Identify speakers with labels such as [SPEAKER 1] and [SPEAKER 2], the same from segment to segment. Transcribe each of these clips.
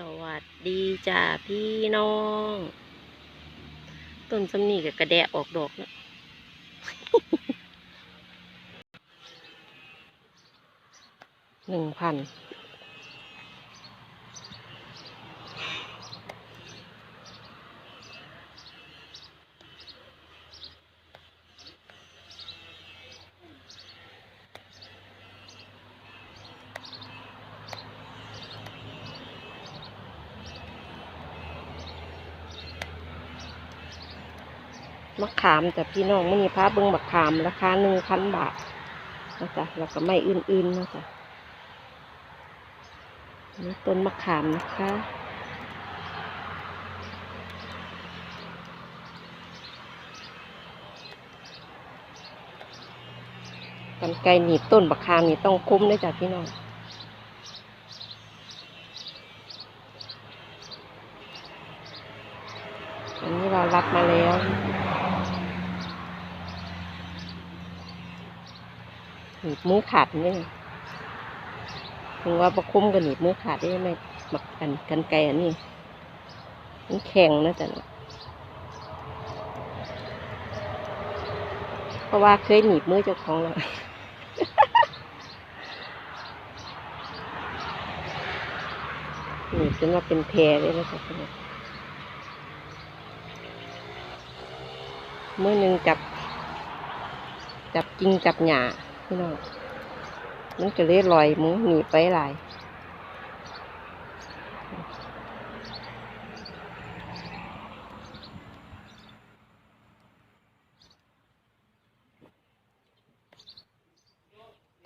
[SPEAKER 1] สวัสดีจ้าพี่น้อง ต้นสำนีกับกระแดะออกดอกเนะหนึ่งพัน มะขามจ้ะพี่น้องมันนี่พาเบิ้งมะขามราคาหนึ่งพันบาทนะจ๊ะแล้วก็ไม่อื่นๆนะจ๊ะนี่ต้นมะขามนะคะกันไกลหนีบต้นบักขามนี่ต้องคุ้มด้วยจ้ะพี่น้องอันนี้เรารับมาแล้ว หนีบมือขาดนี่ถึงว่าประคุ้มกับหนีบมือขาดได้ไหมบักกันกันไกลอันนี้มันแข็งนะจ๊ะเนะเพราะว่าเคยหนีบมือเจ้าของแล้วหนีบจนว่าเป็นแพรเลยนะจ๊ะน้องมือหนึ่งจับ จับจริงจับหยา พี่น้องมันจะเล่ลอยมือหนีไปหลาย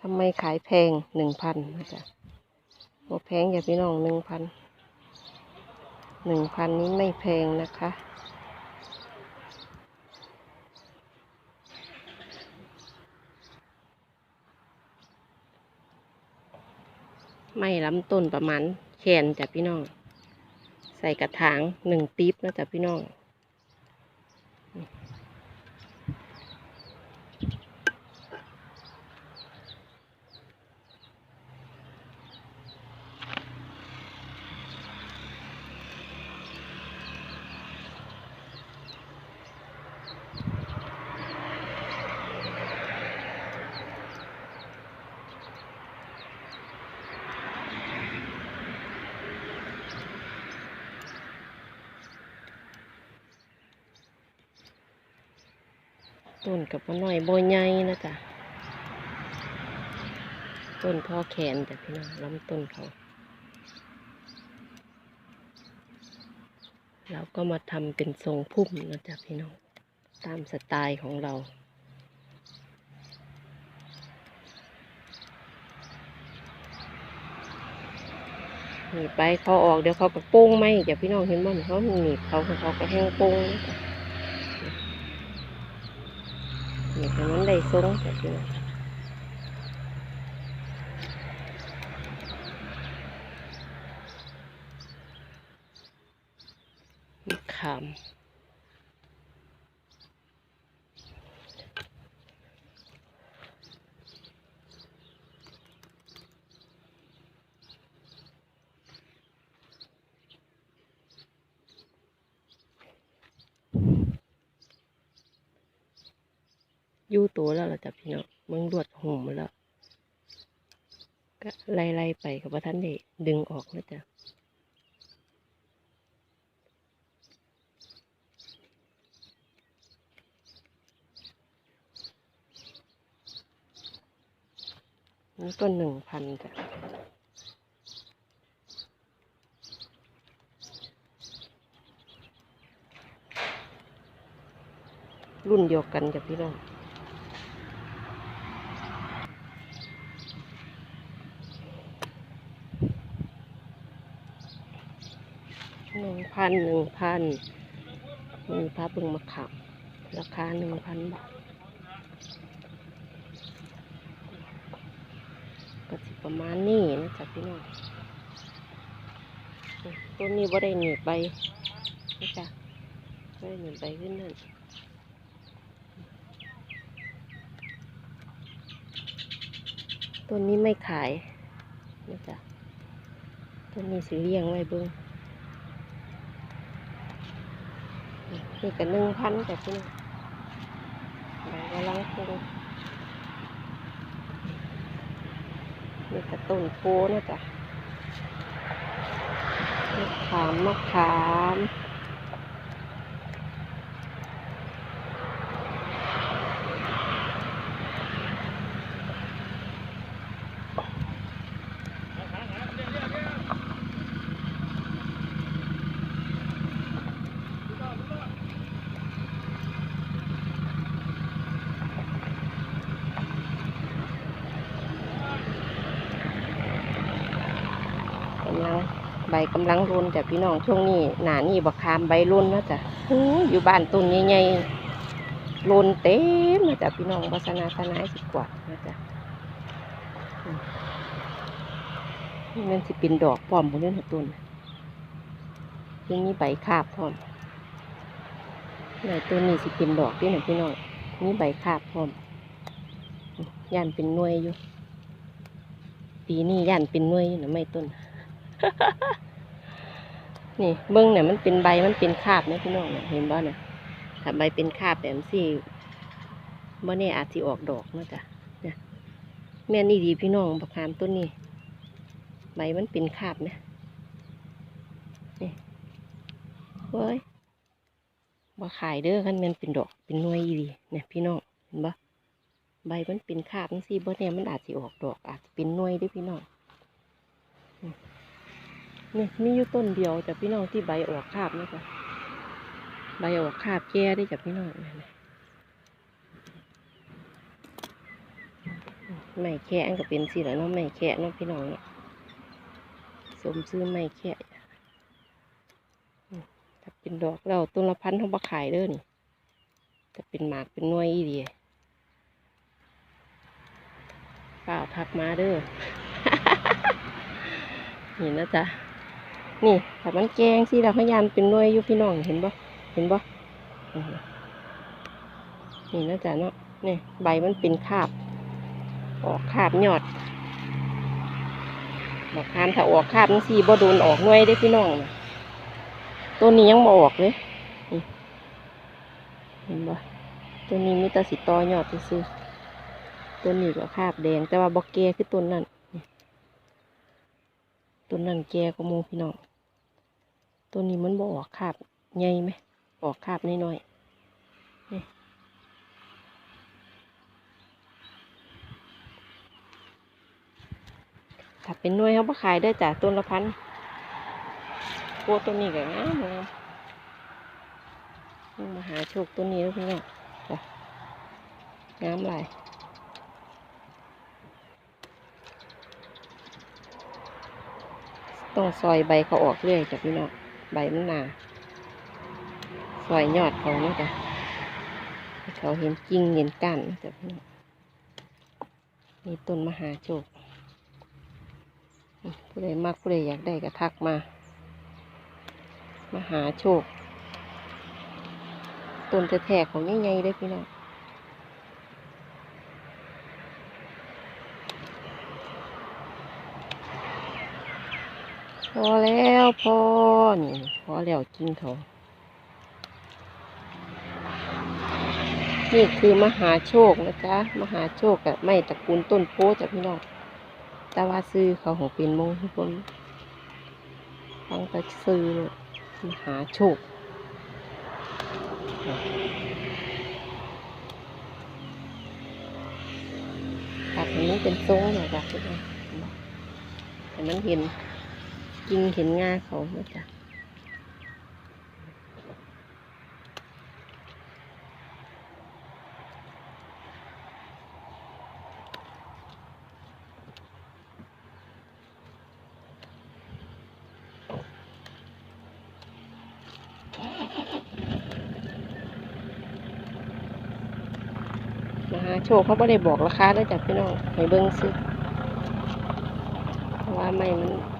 [SPEAKER 1] ทำไมขายแพงหนึ่งพันนะจ๊ะโอแพงอย่าพี่น้องหนึ่งพันหนึ่งพันนี้ไม่แพงนะคะ ไม่ลำต้นประมาณแขนจ้ะพี่น้อง ใส่กระถางหนึ่งปี๊บนะจ้ะพี่น้อง ต้นกับมันหน่อยโบใหญ่นะจ๊ะต้นพ่อแขนจ้ะพี่น้องลำต้นเขาเราก็มาทำเป็นทรงพุ่มนะจ๊ะพี่น้อง ตามสไตล์ของเรา หนีบไปเขาออกเดี๋ยวเขาก็โป้งไหมจ้ะพี่น้องเห็นบ่นเขาหนีบเขาเขาก็แห้งโป้งนะ จ๊ะนี่ให้มันได้ทรงแต่พี่น้องมะขาม ยู่ตัวแล้วล่ะจ้ะพี่น้องมึงรวดหุ่มมาแล้ว ก็ไล่ๆไปกับว่าท่านได้ดึงออกนะจ๊ะนี่ก็หนึ่งพันจ้ะรุ่นเดียวกันจ้ะพี่น้อง หนึ่ง พันหนึ่งพันมีพระบึงมะขามราคาหนึ่งพันบาทก็สิประมาณนี้นะจ๊ะพี่น้องต้นนี้บ่ได้หนีบใบนะจ๊ะบ่ได้หนีบใบขึ้นนั่นต้นนี้ไม่ขายนะจ๊ะต้นนี้สิเลี้ยงไว้เบิ่ง นี่ก็หนึ่งพันแต่พี่น้องใบกำลังฟูนี่ก็ต้นโพนะจ๊ะมะขามมะขาม ยังใบกำลังรุนจ้ะพี่น้องช่วงนี้หนานี่บักคามใบรุนนะจ๊ะอยู่บ้านต้นใหญ่ๆรุนเต็มนะจ๊ะพี่น้องวัสนาสนายสิกว่านะจ๊ะนี่มันสิเป็นดอกพร้อมบนนี้นะต้นยังมีใบคาบพร้อมในต้นนี้สิเป็นดอกด้วยนะพี่น้องมีใบคาบพร้อมย่านเป็นหน่วยอยู่ปีนี้ย่านเป็นหน่วยอยู่นะไม่ต้น นี่เบิ้องเนี่ยมันเป็นใบมันเป็นคาบนะพี่น้องเนี่ยเห็นบ่เนี่ยถ้าใบเป็นคาบแบบสี่บ่เนี่ยอาจสิออกดอกนะจ้ะเนี่ยแม่นี่ดีพี่น้องบักขามต้นนี้ใบมันเป็นคาบนี่ยนี่เฮ้ยบ่ขายเด้อคันแมันเป็นดอกเป็นหน่วยอีดีเนี่ยพี่น้องเห็นบ่ใบมันเป็นคาบจังซี่บ่เนี่ยมันอาจสิออกดอกอาจจะเป็นหน่วยด้วยพี่น้อง นี่มีอยู่ต้นเดียวจากพี่น้องที่ใบออกคาบนี่จ้ะใบออกคาบแก่ได้จากพี่น้องนี่ไม่แค่อันก็เป็นสิแล้วเนาะไม่แค่เนาะพี่น้องเนาะสมซื้อไม่แค่อืมถ้าเป็นดอกเราต้นละพันเขาบาขายเด้อนี่จะเป็นหมากเป็นน่วยอีเดียเปล่าทักมาเด้อ นี่นะจ๊ะ นี่ถ้ามันแกงสิเราพยายามเป็นน่วยอยู่พี่น้องเห็นบ่เห็นบ่นี่นะจ๊ะเนาะนี่ใบมันเป็นคาบ ออกคาบยอดบอกคามถ้าออกคาบมันสีบ่โดนออกน่วยได้พี่น้องนะต้นนี้ยังบ่ออกเลยนี่เห็นบ่ต้นนี้มีแต่สิตอยอดซื่อต้นนี้ก็คาบแดงแต่ว่าบ่แกคือต้นนั้นต้นนั้นแกก็มูพี่น้อง ต้นนี้มันบ่ออกคาบใหญ่ไหมออกคาบน้อยๆนี่ถ้าเป็นน่วยเขาบ่ขายได้จ้ะต้นละพันโอ้ต้นนี้ก็งามงามนี่มาหาโชคต้นนี้แล้วพี่น้องงามหลายต้องซอยใบเขาออกเรื่อยจ้ะพี่น้อง ใบมันหนาซอยยอดเขาเนาะจ้ะเขาเห็นกิ่งเห็นก้านนะจ้ะพี่น้องนี่ต้นมหาโชคผู้ใดมักผู้ใดอยากได้ก็ทักมา มหาโชค ต้นแท้ๆของใหญ่ๆเลยพี่น้อง อแล้วพอนี่พอแล้วกินเขานี่คือมหาโชคนะจ๊ะมหาโชคกับไม่ตระกูลต้นโพจ้ะพี่น้องแต่ว่าซื้อเขาของเป็นมงคลฟังแต่ซื้อเลยมหาโชคผักนี้เป็นทรงหน่อยจ้ะพี่น้องแต่มันเห็น จริงเห็นงาเขาไหมจ๊ะมหาโชคเขาไม่ได้บอกราคาเลยจ้ะพี่น้องให้เบิ้งซื้อว่าไม่มัน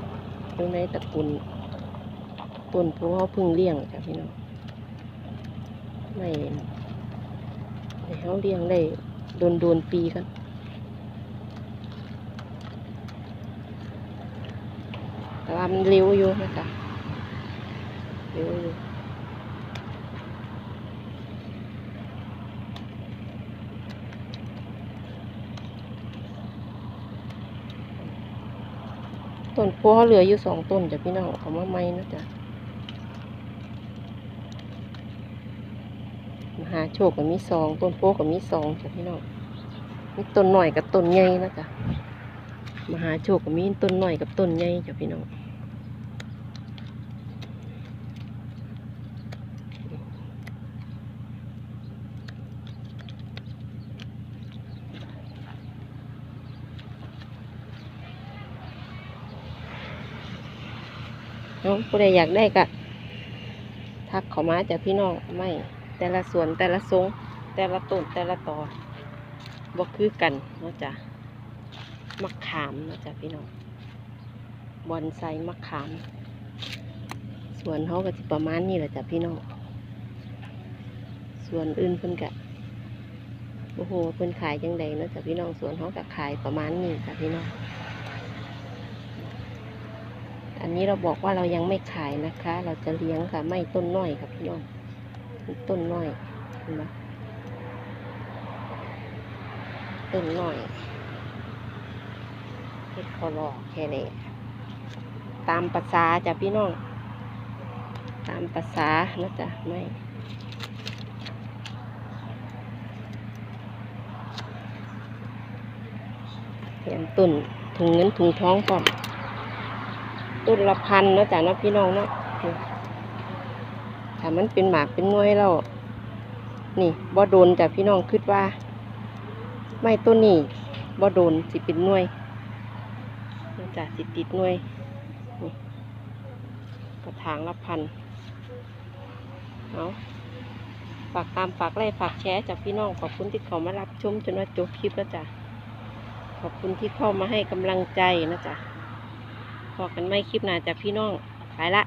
[SPEAKER 1] อยู่ในตะกุลต้นพวกเขาพึ่งเลี้ยงจ้ะพี่น้องไม่ให้เขาเลี้ยงได้โดนโดนปีกันแต่ว่ามันเร็วอยู่นะจ๊ะเร็วอยู่ ต้นโพเขาเหลืออยู่สองต้นจ้ะพี่น้องเขามาไม้นะจ๊ะมหาโชคกับมีสองต้นโพกับมีสองจ้ะพี่น้องมีต้นหน่อยกับต้นใหญ่นะจ๊ะมหาโชคกับมีต้นหน่อยกับต้นใหญ่จ้ะพี่น้อง น้องผู้ใดอยากได้ก็ทักเขามาจากพี่น้องไม่ แต่ละส่วนแต่ละทรงแต่ละต้นแต่ละตอบ่คือกันเนาะจ้ะมะขามเนาะจ้ะพี่น้องบอนไซมะขามส่วนเขาก็จะประมาณนี้แหละจ้ะพี่น้องส่วนอื่นเพิ่นกะโอ้โหเพิ่นขายจังใดเนาะจ้ะพี่น้องส่วนเขาก็ขายประมาณนี้จ้ะพี่น้อง อันนี้เราบอกว่าเรายังไม่ขายนะคะ เราจะเลี้ยงค่ะ ไม่ต้นน้อยค่ะพี่น้องต้นน้อยเห็นไหมต้นน้อยเฮ็ดคอรอแค่นี้ตามภาษาจ้ะพี่น้อง ตามภาษานะจ๊ะไม่แถมต้นถุงเงินถุงท้องก่อน ต้นละพันเนาะจ้ะเนาะพี่น้องเนาะถ้ามันเป็นหมากเป็นหน้อยแล้วนี่บ่โดนจ้ะพี่น้องคิดว่า ไม่ต้นนี้บ่โดนสิเป็นหน่วยนะจ้ะสิติดหน่วยกระถางละพันเอาฝากตามฝากไล่ฝากแชร์จากพี่น้องขอบคุณที่เขามารับชมจนว่าจบคลิปแล้วจ้ะขอบคุณที่เข้ามาให้กำลังใจนะจ๊ะ พอกันไม่คลิปหน้าจากพี่น้อง ไปละ